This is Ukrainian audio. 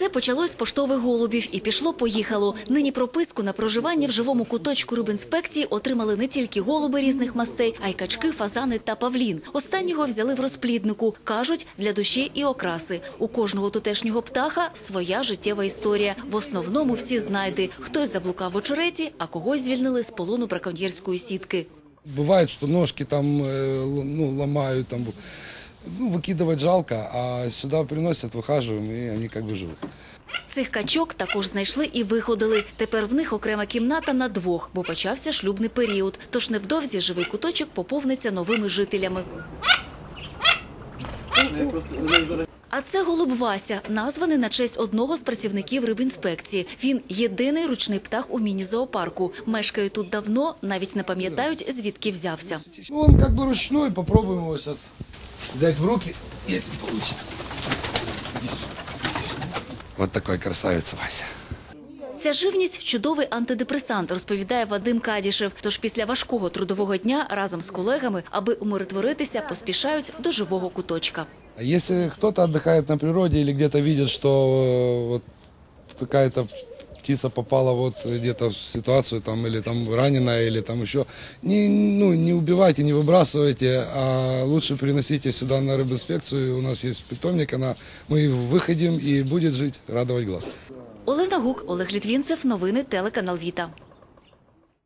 Все почалось з поштових голубів і пішло-поїхало. Нині прописку на проживання в живому куточку рибінспекції отримали не тільки голуби різних мастей, а й качки, фазани та павлін. Останнього взяли в розпліднику. Кажуть, для душі і окраси. У кожного тутешнього птаха своя життєва історія. В основному всі знайди. Хтось заблукав в очереті, а когось звільнили з полону браконьєрської сітки. Бывает, что ножки там л- ну, ломают, там, ну, выкидывать жалко, а сюда приносят, выхаживаем, и они как бы живут. Цих качок також знайшли і виходили. Тепер в них окрема кімната на двох, бо почався шлюбний період. Тож невдовзі живий куточок поповниться новими жителями. А це голуб Вася, названий на честь одного з працівників рибінспекції. Він єдиний ручний птах у міні-зоопарку. Мешкає тут давно, навіть не пам'ятають, звідки взявся. Ну, он как би ручной, попробуємо его взяти взять в руки, якщо вийде. Ось такий красавець Вася. Ця живність – чудовий антидепресант, розповідає Вадим Кадішев. Тож після важкого трудового дня разом з колегами, аби умиротворитися, поспішають до живого куточка. А Если кто-то отдыхает на природе или где-то видит, что э, вот какая-то птица попала вот где-то в ситуацию там или там раненая или там еще, не, ну, не убивайте, не выбрасывайте, а лучше приносите сюда на рыбинспекцию. У нас есть питомник, она, мы выходим и будет жить, радовать глаз. Олена Гук, Олег Літвінцев. Новини телеканал Віта.